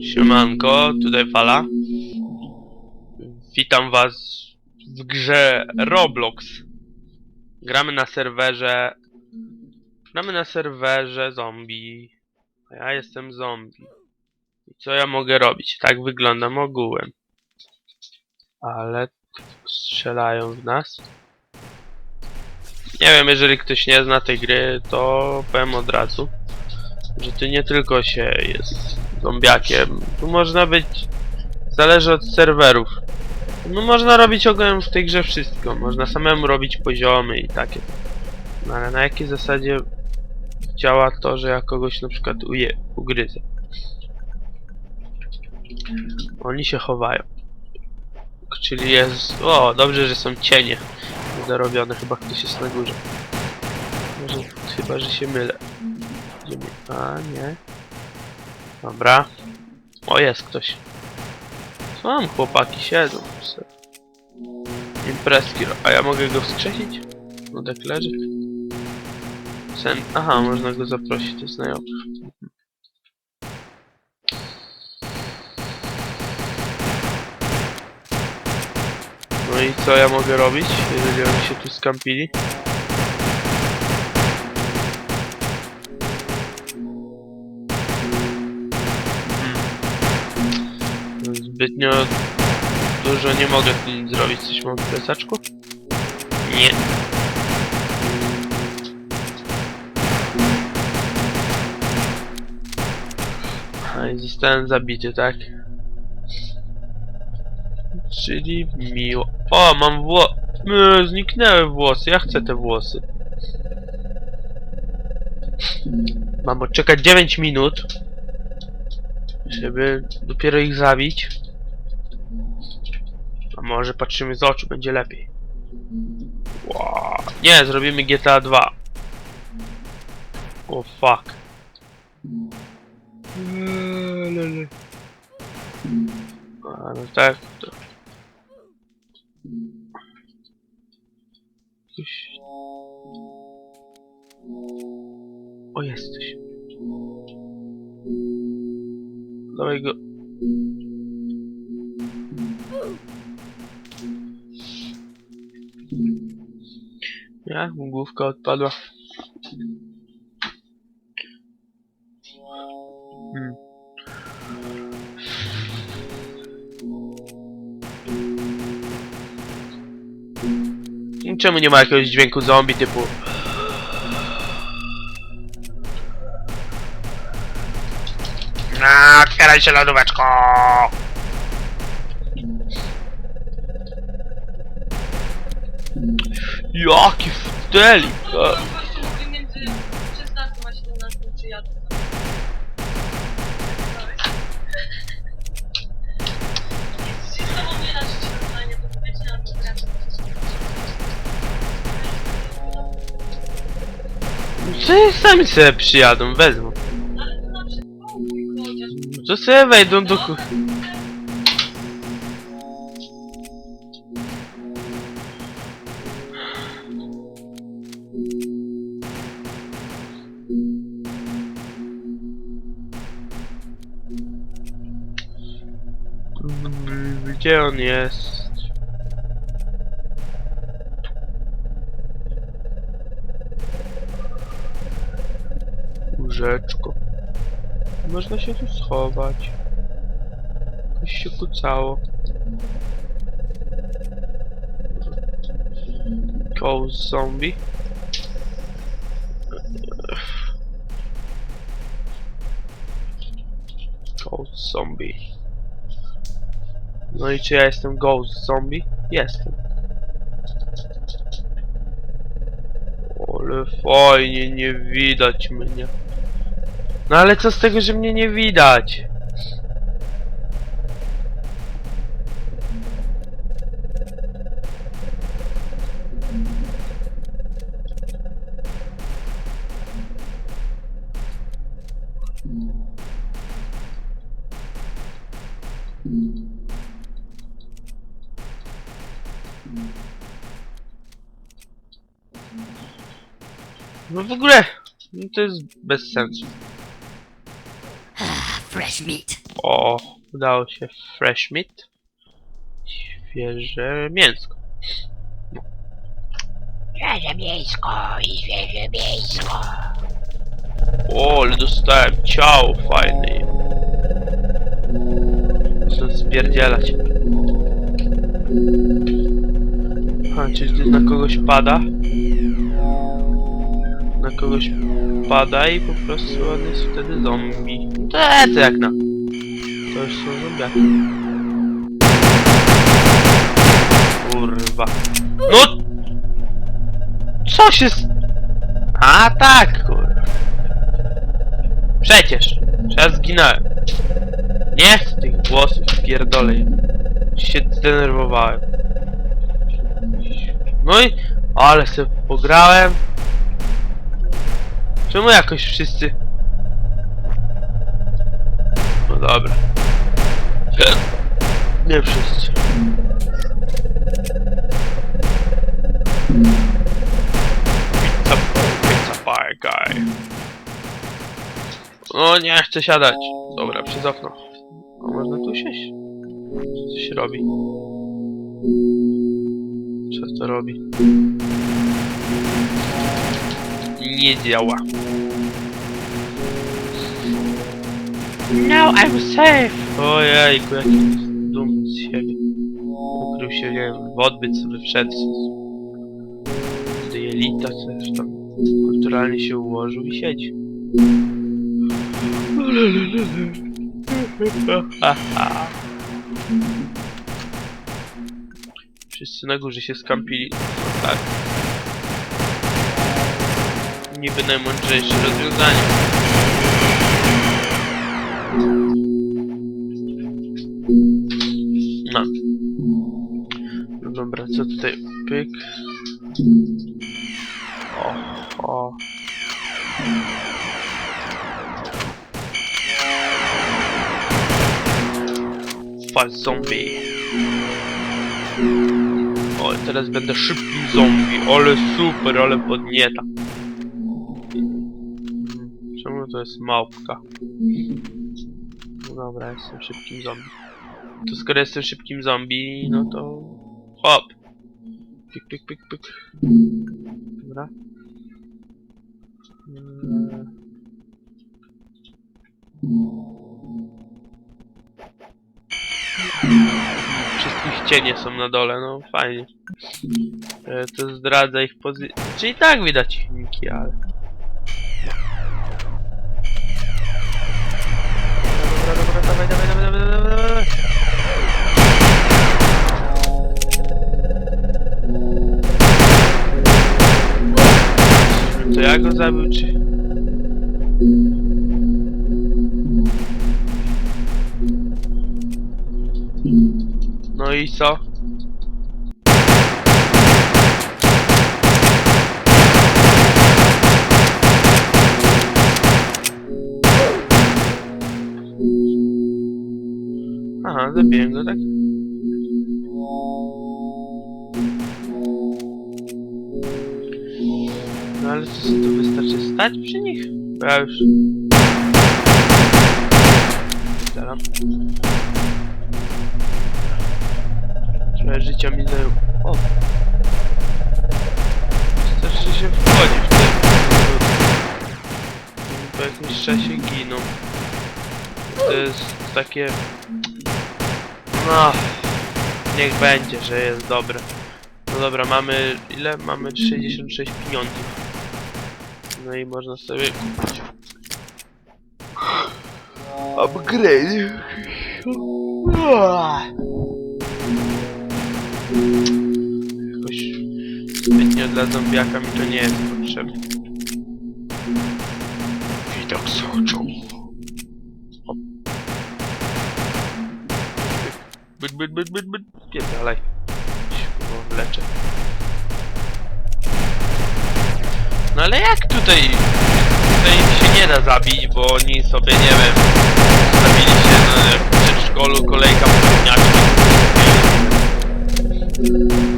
Siemanko, tutaj Fala. Witam was w grze Roblox. Gramy na serwerze... Gramy na serwerze zombie. A ja jestem zombie. I co ja mogę robić? Tak wyglądam ogółem. Ale strzelają w nas. Nie wiem, jeżeli ktoś nie zna tej gry, to powiem od razu, że tu nie tylko się jest zombiakiem. Tu można być... Zależy od serwerów. No można robić ogółem w tej grze wszystko. Można samemu robić poziomy i takie. No ale na jakiej zasadzie działa to, że ja kogoś na przykład uje, ugryzę? Oni się chowają. Czyli jest... O, dobrze, że są cienie zarobione. Chyba ktoś jest na górze. Może, chyba, że się mylę. A, nie. Dobra. O, jest ktoś. Co mam, chłopaki siedzą. ro- A ja mogę go wskrzesić? No tak leży. Sen... Aha, można go zaprosić do znajomych. No i co ja mogę robić, jeżeli oni się tu skampili? Zbytnio dużo nie mogę tu nic zrobić. Coś mam w plecaczku? Nie. A i zostałem zabity, tak? Czyli miło. O, mam wło... Yy, zniknęły włosy, ja chcę te włosy. Mam odczekać 9 minut, żeby dopiero ich zabić. Może patrzymy z oczu, będzie lepiej. Wow. Nie, zrobimy GTA 2. O fuck. Eee, lele. A, no tak, to... Ktoś... O, jesteś. Dawaj go. Jak mu główka odpadła. Hmm. Czemu nie ma jakiegoś dźwięku zombie typu No, otwieraj się lodóweczko! Normalnie, to powiedzcie na to grać. Co sami sobie przyjadą, wezmą. To To sobie wejdą do ku... Gdzie on jest? Łóżeczko. Można się tu schować. Coś się kucało. Ghost zombie. Ghost zombie. No i czy ja jestem ghost zombie? Jestem. Ale fajnie, nie widać mnie. No ale co z tego, że mnie nie widać? No w ogóle, no to jest bez sensu. Fresh meat. O, udało się fresh meat. Świeże mięsko. Świeże mięsko i świeże mięsko. O, ale dostałem ciało fajne. Muszę spierdzielać. A, czy gdy na kogoś pada? Na kogoś pada i po prostu on jest wtedy zombie. No To jest jak na. To już są zombiaki. Kurwa. No! Co się... s- A tak, kurwa. Przecież! Ja zginąłem. Nie chcę tych głosów, pierdolę. Się zdenerwowałem. No i... Ale sobie pograłem. Czemu jakoś wszyscy... No dobra. Nie wszyscy. Pizza, pizza pie guy. O, nie chcę siadać. Dobra, przez okno. A można tu siąść? Co się robi? Co to robi? Nie działa. No, I'm safe! Ojejku, jaki dumny z siebie. Ukrył się, nie wiem, w odbyt sobie wszedł. Do jelita, coś tam kulturalnie się ułożył i siedzi. Wszyscy na górze się skampili. Tak. Niby najmądrzejsze rozwiązanie. No. No dobra, co tutaj? Pyk. O, o. Fast zombie. Teraz będę szybkim zombie. Ale super, ale podnieta. Czemu to jest małpka? No dobra, jestem szybkim zombie. To skoro jestem szybkim zombie, no to... Hop! Pik, pik, pik, pik. Dobra. Mm. Cienie są na dole, no fajnie. E, to zdradza ich pozycję. Czyli tak widać ich niki, ale... Dobra, dobra, dobra, dawaj, dawaj, dawaj, dawaj, dawaj, dawaj. To ja go zabił, czy... No i co? Aha, zabiłem go, tak? No ale co, to wystarczy stać przy nich? Bo ja już... Zaraz. Trochę życia mi zajął. O! Wystarczy, że się wchodzi w tym. Po jakimś czasie giną. To jest takie... No... Niech będzie, że jest dobre. No dobra, mamy... Ile? Mamy 66 pieniądzów. No i można sobie kupić... Upgrade. Dla zombiaka mi to nie jest potrzebne. Widok z oczu. Byt, byt, byt, byt, byt. Pierdalaj. Się leczę. No ale jak tutaj? Tutaj się nie da zabić, bo oni sobie, nie wiem, zabili się na przedszkolu, kolejka po.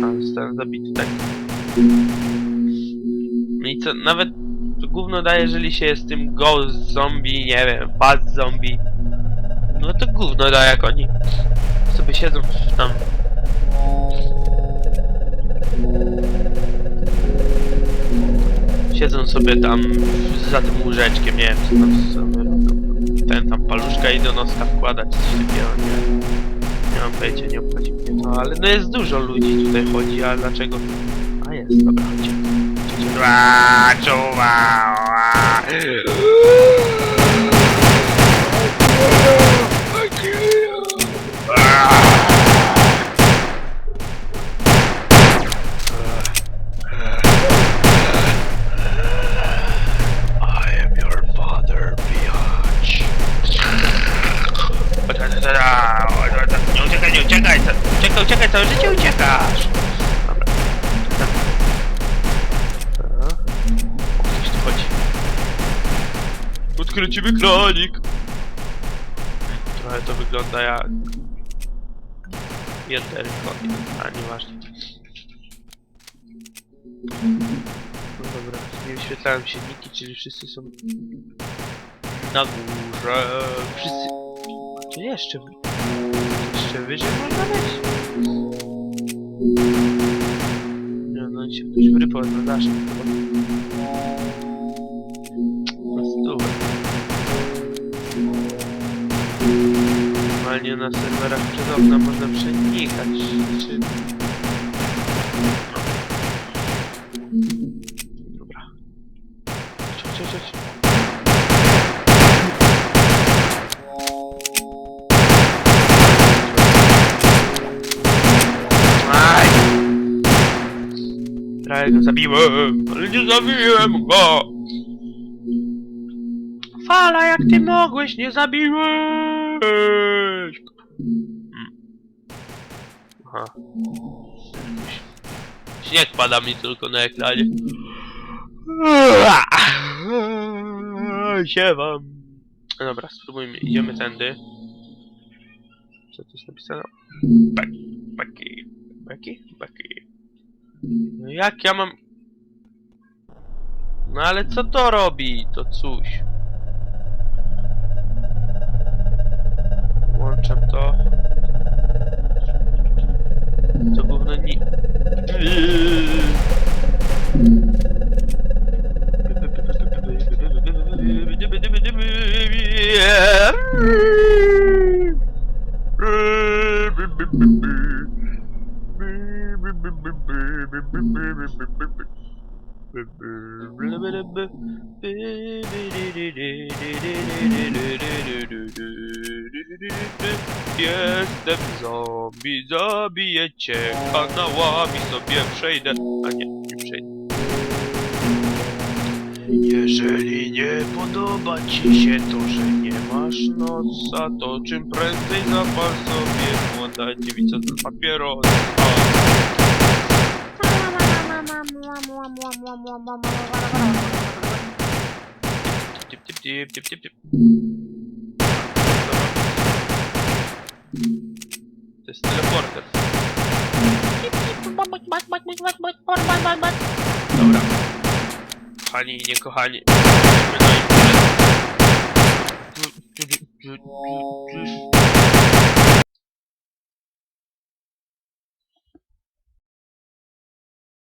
A, zostałem zabity, tak. No i co, nawet to gówno daje, jeżeli się jest tym ghost zombie, nie wiem, fast zombie. No to gówno da jak oni sobie siedzą tam. Siedzą sobie tam za tym łóżeczkiem, nie wiem co tam sobie. Ten tam paluszka i do noska wkłada czy coś takiego, nie Nie mam pojęcia, nie obchodzi mnie to, ale no jest dużo ludzi tutaj chodzi, a dlaczego? A jest, dobra, Odkręcimy kranik! Trochę to wygląda jak... Jeden konik, a nieważne. No dobra, nie wyświetlają się niki, czyli wszyscy są na górze. Wszyscy. Czy jeszcze? Jeszcze wyżej można? Nie, no się ktoś wrypał na chyba. Na stówę. Na serwerach przed okna można przenikać, czy... Dobra. Chodź, chodź, chodź. Aj! Prawie go zabiłem, ale nie zabiłem go! Fala, jak ty mogłeś, nie zabiłeś! Aha. Śnieg pada mi tylko na ekranie. Siewam. No Dobra, spróbujmy. Idziemy tędy. Co tu jest napisane? Beki, beki, beki, beki. No jak ja mam... No ale co to robi? To coś. Włączam to. To gówno ni... Jestem zombie, zabiję cię, kanałami sobie przejdę, a nie, nie przejdę. Jeżeli nie podoba ci się to, że nie masz nosa, to czym prędzej zapal sobie młoda dziewica z papierosa. Tip, tip, tip, tip, tip, tip. To jest teleporter. Dobra. Kochani i niekochani. Idziemy na imprezę.